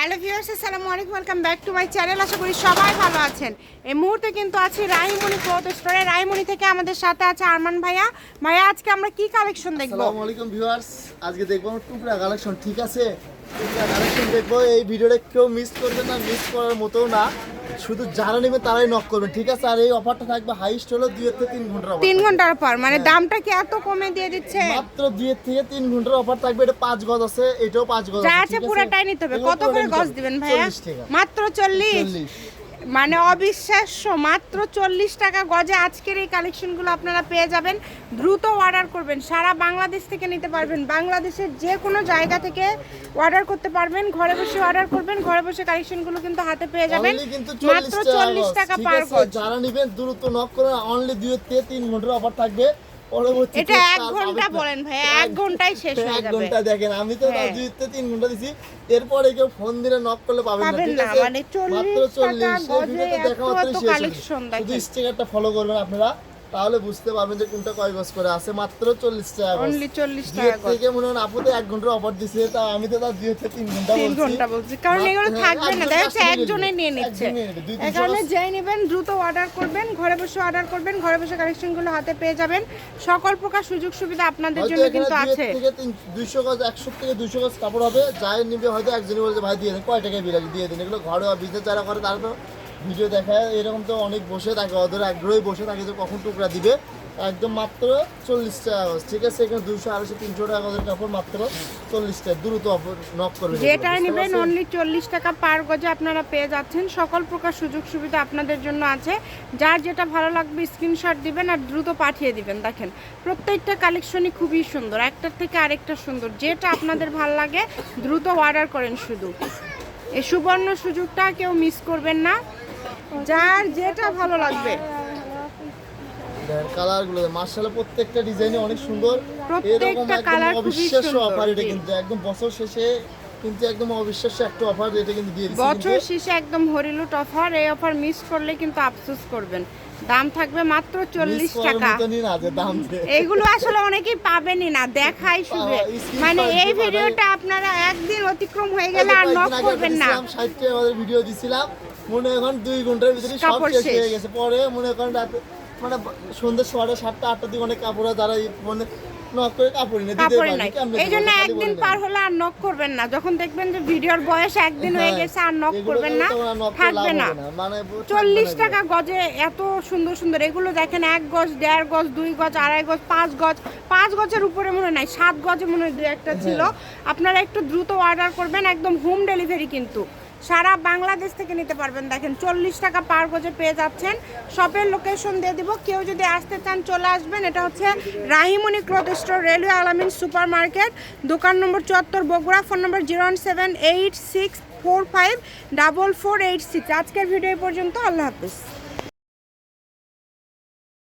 Hello viewers, আসসালামু আলাইকুম, welcome back to my channel. আশা করি সবাই ভালো আছেন। এই মুহূর্তে কিন্তু আছি রাহিমণি ক্লথ স্টোরে। রাইমণি থেকে আমাদের সাথে আছে আরমান ভাইয়া। ভাইয়া, আজকে আমরা কি কালেকশন দেখব? আসসালামু আলাইকুম ভিউয়ার্স। আজকে দেখব টুকরা কালেকশন ঠিক আছে? টুকরা কালেকশন দেখব। এই ভিডিওটা কেউ মিস করবেন না মিস করার মতো না। শুধু যারা নেবে তারাই নক করবেন ঠিক আছে? আর এই অফারটা থাকবে হাইস্ট হলো দুই থেকে তিন ঘণ্টার তিন ঘণ্টার অফার মানে দামটা কি এত কমে দিয়ে দিচ্ছে? মাত্র দুই থেকে তিন ঘণ্টার অফার থাকবে এটা পাঁচ গজ আছে এটাও পাঁচ গজ আছে পুরোটাই নিতে হবে। কত করে গজ দিবেন ভাইয়া? মাত্র চল্লিশ? 40 মানে অবিশ্বাস্য মাত্র চল্লিশ টাকা গজে আজকের এই কালেকশনগুলো আপনারা পেয়ে যাবেন। দ্রুত অর্ডার করবেন সারা বাংলাদেশ থেকে নিতে পারবেন। বাংলাদেশের যে কোনো জায়গা থেকে অর্ডার করতে পারবেন ঘরে বসে অর্ডার করবেন ঘরে বসে কালেকশনগুলো কিন্তু হাতে পেয়ে যাবেন। মাত্র চল্লিশ টাকা পার গজ। যারা নেবেন দ্রুত নক করে অনলি দুই থেকে তিন ঘণ্টার অফার থাকবে। এটা এক ঘণ্টা বলেন ভাই এক ঘন্টায় শেষ হয়ে এক ঘণ্টা দেখেন আমি তো হ্যাঁ। দুই থেকে তিন ঘণ্টা দিছি এরপরে কেউ ফোন দিলে নক করলে পাবেন না ঠিক আছে? মানে 40 টাকা গজে এত কালেকশন collection শুধু স্টিকারটা ফলো করবেন আপনারা। তাহলে বুঝতে পারবেন যে কোনটা কয় গজ করে আছে। মাত্র চল্লিশ টাকা অনলি চল্লিশ টাকা থেকে মনে হয় আপু তো এক ঘণ্টার অফার দিছে তা আমি তো তার থেকে তিন ঘণ্টা তিন ঘণ্টা বলছি। কারণ এগুলো থাকবে না। দেখা যাচ্ছে একজনে নিয়ে নিচ্ছে। একজনে নেবে, এই কারণে গজ। নেবেন দ্রুত অর্ডার করবেন ঘরে বসে অর্ডার করবেন ঘরে বসে কালেকশনগুলো হাতে পেয়ে যাবেন। সকল প্রকার সুযোগ সুবিধা আপনাদের জন্য কিন্তু আছে। দুইশো গজ একশো থেকে দুইশো গজ কাপড় হবে। যাই নিবে হয়তো একজনই বলছে ভাই দিয়ে দেন। কয় টাকায় বিরাজ দিয়ে দেন। এগুলো ঘরোয়া বিজনেস যারা করে তারা তো ভিডিও দেখায় এরকম তো অনেক বসে থাকে ওদের আগ্রহী বসে থাকে যে কখন টুকরা দিবে। একদম মাত্র চল্লিশ টাকা ঠিক আছে? এখানে দুশো আড়াইশো তিনশো টাকা গজের কাপড় মাত্র চল্লিশ টাকা দ্রুত নক করবে যেটা নেবেন অনলি চল্লিশ টাকা পার গজে আপনারা পেয়ে যাচ্ছেন। সকল প্রকার সুযোগ সুবিধা আপনাদের জন্য আছে। যার যেটা ভালো লাগবে স্ক্রিনশট দিবেন আর দ্রুত পাঠিয়ে দিবেন। দেখেন প্রত্যেকটা কালেকশনই খুবই সুন্দর। একটার থেকে আরেকটা সুন্দর। যেটা আপনাদের ভালো লাগে দ্রুত অর্ডার করেন শুধু। এই সুবর্ণ সুযোগটা কেউ মিস করবেন না। যার যেটা ভালো লাগবে। কালারগুলো মার্শাল্লাহ প্রত্যেকটা ডিজাইনে অনেক সুন্দর। এরকম একদম অবিশ্বাস্য অফার এটা কিন্তু একদম বছর শেষে কিন্তু একদম অবিশ্বাস্য একটা অফার এটা কিন্তু দিয়ে দিচ্ছে বছর শেষে একদম হরিলুট অফার এই অফার মিস করলে কিন্তু আফসোস করবেন। দাম থাকবে মাত্র চল্লিশ টাকা। এইগুলো আসলে অনেকেই পাবেনই না দেখাই শুধু। মানে এই ভিডিওটা আপনারা একদিন অতিক্রম হয়ে গেলে আর নক করবেন না। ভিডিও দিছিলাম। মনে হয় দুই ঘণ্টার ভিতরে সব শেষ। হয়ে গেছে। পরে মনে করেন রাতে মানে সন্ধ্যে সাড়ে সাতটা আটটার দিকে অনেক কাপড় হয় যারা মানে নক করে কাপড় এনে দিতে কাপড়ে পারি নাই। কেমনে এই জন্য একদিন পার হলে আর নক করবেন না। যখন দেখবেন যে ভিডিওর বয়স একদিন হয়ে হ্যাঁ, গেছে আর নক এগুলো করবেন না তো ওরা knock করে থাকবে না। হবে থাকবে চল্লিশ টাকা গজে এত সুন্দর সুন্দর। এগুলো দেখেন এক গজ দেড় গজ দুই গজ আড়াই গজ পাঁচ গজ। পাঁচ গজের উপরে মনে হয় নাই সাত গজে মনে হয় দু একটা ছিল। আপনারা একটু দ্রুত অর্ডার করবেন একদম হোম ডেলিভারি কিন্তু। সারা বাংলাদেশ থেকে নিতে পারবেন। দেখেন, চল্লিশ টাকা পার গজে পেয়ে যাচ্ছেন। শপের লোকেশন দিয়ে দিব। কেউ যদি আসতে চান, চলে আসবেন। এটা হচ্ছে Rahimoni cloth store railway Alamin super market দোকান নম্বর চুয়াত্তর, Bogura. Phone number zero one seven eight six four five double four eight six. আজকের ভিডিও পর্যন্ত। আল্লাহ হাফিজ।